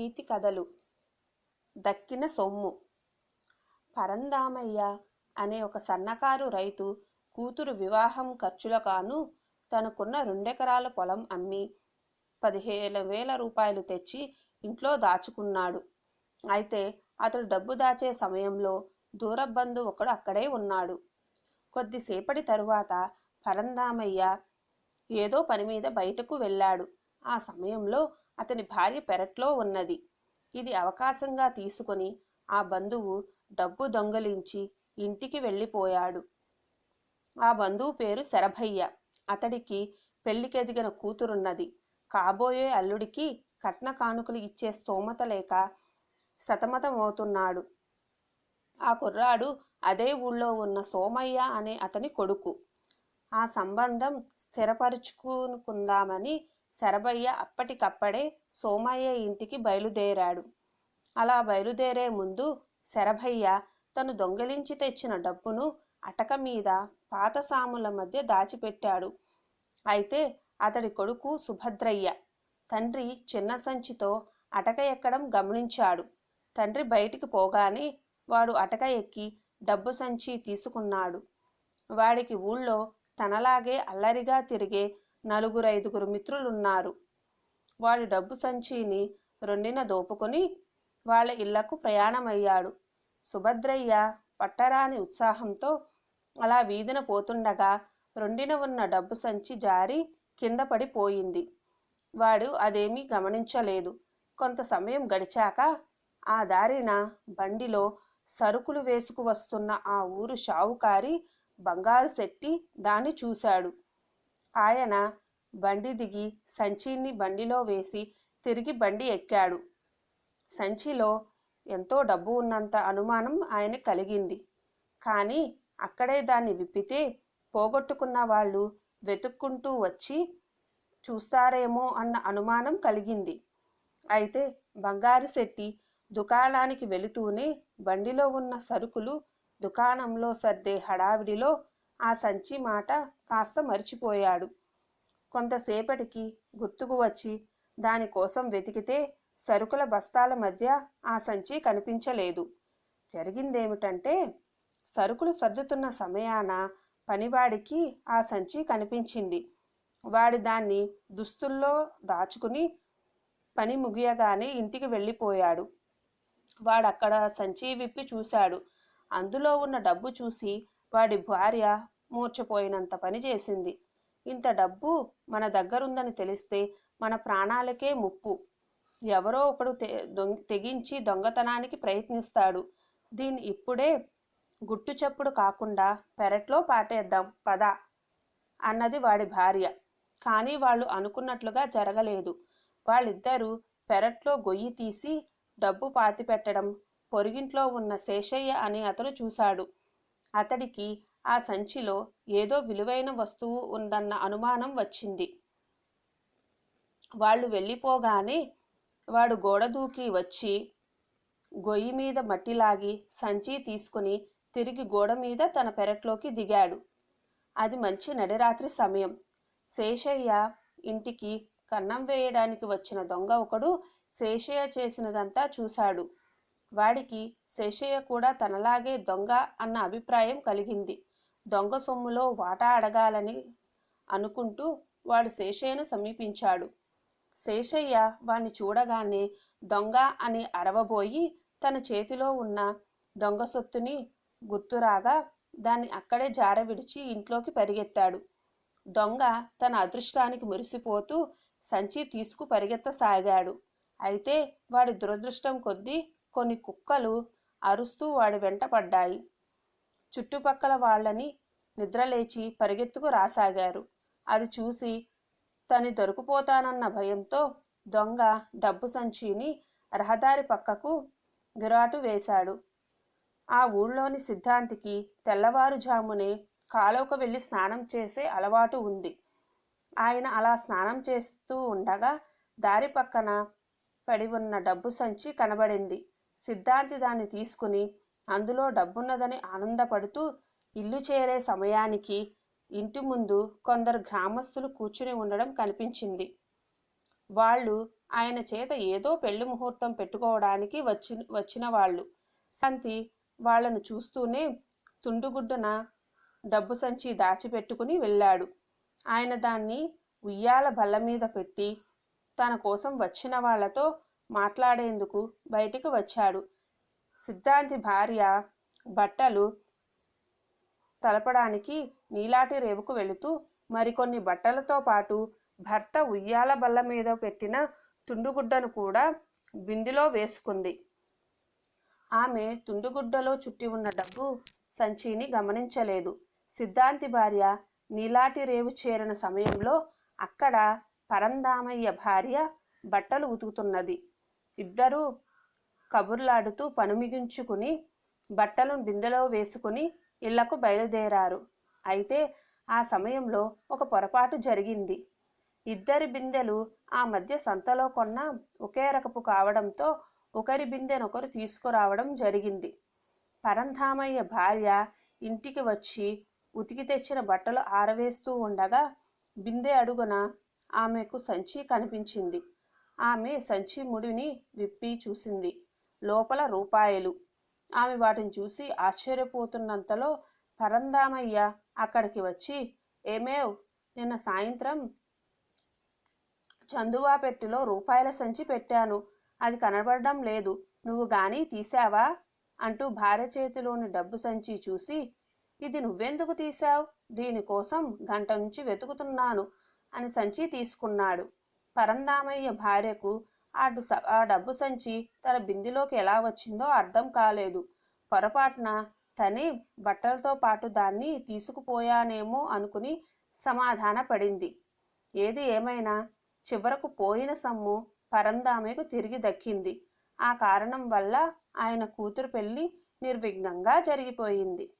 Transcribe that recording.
నీతి కథలు. దక్కిన సొమ్ము. పరందామయ్య అనే ఒక సన్నకారు రైతు కూతురు వివాహం ఖర్చుల కాను తనకున్న రెండెకరాల పొలం అమ్మి పదిహేను వేల రూపాయలు తెచ్చి ఇంట్లో దాచుకున్నాడు. అయితే అతడు డబ్బు దాచే సమయంలో దూరబంధు ఒకడు అక్కడే ఉన్నాడు. కొద్దిసేపటి తరువాత పరందామయ్య ఏదో పని మీద బయటకు వెళ్ళాడు. ఆ సమయంలో అతని భార్య పెరట్లో ఉన్నది. ఇది అవకాశంగా తీసుకొని ఆ బంధువు డబ్బు దొంగలించి ఇంటికి వెళ్ళిపోయాడు. ఆ బంధువు పేరు శరభయ్య. అతడికి పెళ్ళికెదిగిన కూతురున్నది. కాబోయే అల్లుడికి కట్న కానుకలు ఇచ్చే స్తోమత లేక సతమతమవుతున్నాడు. ఆ కుర్రాడు అదే ఊళ్ళో ఉన్న సోమయ్య అనే అతని కొడుకు. ఆ సంబంధం స్థిరపరుచుకుందామని శరభయ్య అప్పటికప్పుడే సోమయ్య ఇంటికి బయలుదేరాడు. అలా బయలుదేరే ముందు శరభయ్య తను దొంగిలించి తెచ్చిన డబ్బును అటక మీద పాత సాముల మధ్య దాచిపెట్టాడు. అయితే అతడి కొడుకు సుభద్రయ్య తండ్రి చిన్న సంచితో అటక ఎక్కడం గమనించాడు. తండ్రి బయటికి పోగానే వాడు అటక ఎక్కి డబ్బు సంచి తీసుకున్నాడు. వాడికి ఊళ్ళో తనలాగే అల్లరిగా తిరిగే నలుగురు ఐదుగురు మిత్రులున్నారు. వాడి డబ్బు సంచిని రెండిన దోపుకొని వాళ్ళ ఇళ్ళకు ప్రయాణమయ్యాడు. సుభద్రయ్య పట్టరాని ఉత్సాహంతో అలా వీధిన పోతుండగా రెండిన ఉన్న డబ్బు సంచి జారి కింద పడిపోయింది వాడు అదేమీ గమనించలేదు. కొంత సమయం గడిచాక ఆ దారిన బండిలో సరుకులు వేసుకు వస్తున్న ఆ ఊరు షావుకారి బంగారు శెట్టి దాన్ని చూశాడు. ఆయన బండి దిగి సంచిని బండిలో వేసి తిరిగి బండి ఎక్కాడు. సంచిలో ఎంతో డబ్బు ఉన్నంత అనుమానం ఆయన కలిగింది. కానీ అక్కడే దాన్ని విప్పితే పోగొట్టుకున్న వాళ్ళు వెతుక్కుంటూ వచ్చి చూస్తారేమో అన్న అనుమానం కలిగింది. అయితే బంగారు శెట్టి దుకాణానికి వెళుతూనే బండిలో ఉన్న సరుకులు దుకాణంలో సర్దే హడావిడిలో ఆ సంచి మాట కాస్త మర్చిపోయాడు. కొంతసేపటికి గుర్తుకు వచ్చి దానికోసం వెతికితే సరుకుల బస్తాల మధ్య ఆ సంచి కనిపించలేదు. జరిగిందేమిటంటే సరుకులు సర్దుతున్న సమయాన పనివాడికి ఆ సంచి కనిపించింది. వాడు దాన్ని దుస్తుల్లో దాచుకుని పని ముగియగానే ఇంటికి వెళ్ళిపోయాడు. వాడక్కడ సంచి విప్పి చూశాడు. అందులో ఉన్న డబ్బు చూసి వాడి భార్య మూర్చపోయినంత పని చేసింది. ఇంత డబ్బు మన దగ్గరుందని తెలిస్తే మన ప్రాణాలకే ముప్పు. ఎవరో ఒకడు తె తెగించి దొంగతనానికి ప్రయత్నిస్తాడు. దీన్ని ఇప్పుడే గుట్టు చప్పుడు కాకుండా పెరట్లో పాటేద్దాం పద అన్నది వాడి భార్య. కానీ వాళ్ళు అనుకున్నట్లుగా జరగలేదు. వాళ్ళిద్దరూ పెరట్లో గొయ్యి తీసి డబ్బు పాతిపెట్టడం పొరిగింట్లో ఉన్న శేషయ్య అనే అతను చూశాడు. అతడికి ఆ సంచిలో ఏదో విలువైన వస్తువు ఉందన్న అనుమానం వచ్చింది. వాళ్ళు వెళ్ళిపోగానే వాడు గోడ దూకి వచ్చి గొయ్యి మీద మట్టిలాగి సంచి తీసుకుని తిరిగి గోడ మీద తన పెరట్లోకి దిగాడు. అది మంచి నడిరాత్రి సమయం. శేషయ్య ఇంటికి కన్నం వేయడానికి వచ్చిన దొంగ ఒకడు శేషయ్య చేసినదంతా చూశాడు. వాడికి శేషయ్య కూడా తనలాగే దొంగ అన్న అభిప్రాయం కలిగింది. దొంగ సొమ్ములో వాటా అడగాలని అనుకుంటూ వాడు శేషయ్యను సమీపించాడు. శేషయ్య వాణ్ణి చూడగానే దొంగ అని అరవబోయి తన చేతిలో ఉన్న దొంగ సొత్తుని గుర్తురాగా దాన్ని అక్కడే జార విడిచి ఇంట్లోకి పరిగెత్తాడు. దొంగ తన అదృష్టానికి మురిసిపోతూ సంచి తీసుకు పరిగెత్తసాగాడు. అయితే వాడి దురదృష్టం కొద్దీ కొన్ని కుక్కలు అరుస్తూ వాడి వెంట పడ్డాయి. చుట్టుపక్కల వాళ్ళని నిద్రలేచి పరిగెత్తుకు రాసాగారు. అది చూసి తను దొరికిపోతానన్న భయంతో దొంగ డబ్బు సంచిని రహదారి పక్కకు గిరాటు వేశాడు. ఆ ఊళ్ళోని సిద్ధాంతికి తెల్లవారుజామునే కాలువకు వెళ్ళి స్నానం చేసే అలవాటు ఉంది. ఆయన అలా స్నానం చేస్తూ ఉండగా దారి పక్కన పడి ఉన్న డబ్బు సంచి కనబడింది. సిద్ధాంతి దాన్ని తీసుకుని అందులో డబ్బున్నదని ఆనందపడుతూ ఇల్లు చేరే సమయానికి ఇంటి ముందు కొందరు గ్రామస్తులు కూర్చుని ఉండడం కనిపించింది. వాళ్ళు ఆయన చేత ఏదో పెళ్ళి ముహూర్తం పెట్టుకోవడానికి వచ్చి వచ్చిన వాళ్ళు సంతి వాళ్ళను చూస్తూనే తుండుగుడ్డున డబ్బు సంచి దాచిపెట్టుకుని వెళ్ళాడు. ఆయన దాన్ని ఉయ్యాల బల్ల మీద పెట్టి తన కోసం వచ్చిన వాళ్ళతో మాట్లాడేందుకు బయటికి వచ్చాడు. సిద్ధాంతి భార్య బట్టలు తలపడానికి నీలాటి రేవుకు వెళుతూ మరికొన్ని బట్టలతో పాటు భర్త ఉయ్యాల బల్ల మీద పెట్టిన తుండుగుడ్డను కూడా బిండిలో వేసుకుంది. ఆమె తుండుగుడ్డలో చుట్టి ఉన్న డబ్బు సంచిని గమనించలేదు. సిద్ధాంతి భార్య నీలాటి రేవు చేరిన సమయంలో అక్కడ పరందామయ్య భార్య బట్టలు ఉతుకుతున్నది. ఇద్దరూ కబుర్లాడుతూ పనుమిగించుకుని బట్టలను బిందెలో వేసుకుని ఇళ్ళకు బయలుదేరారు. అయితే ఆ సమయంలో ఒక పొరపాటు జరిగింది. ఇద్దరి బిందెలు ఆ మధ్య సంతలో కొన్న ఒకే రకపు కావడంతో ఒకరి బిందెనొకరు తీసుకురావడం జరిగింది. పరంధామయ్య భార్య ఇంటికి వచ్చి ఉతికి తెచ్చిన బట్టలు ఆరవేస్తూ ఉండగా బిందె అడుగున ఆమెకు సంచి కనిపించింది. ఆమె సంచి ముడిని విప్పి చూసింది. లోపల రూపాయలు. ఆమె వాటిని చూసి ఆశ్చర్యపోతున్నంతలో పరందామయ్య అక్కడికి వచ్చి ఏమేవ్? నిన్న సాయంత్రం చందువా పెట్టెలో రూపాయల సంచి పెట్టాను. అది కనబడడం లేదు. నువ్వు గాని తీసావా అంటూ భార్య చేతిలోని డబ్బు సంచి చూసి ఇది నువ్వెందుకు తీశావు? దీనికోసం గంట నుంచి వెతుకుతున్నాను అని సంచి తీసుకున్నాడు. పరందామయ్య భార్యకు ఆ స- ఆ డబ్బు సంచి తన బిందిలోకి ఎలా వచ్చిందో అర్థం కాలేదు. పొరపాటున తనే బట్టలతో పాటు దాన్ని తీసుకుపోయానేమో అనుకుని సమాధాన పడింది. ఏది ఏమైనా చివరకు పోయిన సొమ్ము పరందామయ్యకు తిరిగి దక్కింది. ఆ కారణం వల్ల ఆయన కూతురు పెళ్ళి నిర్విఘ్నంగా జరిగిపోయింది.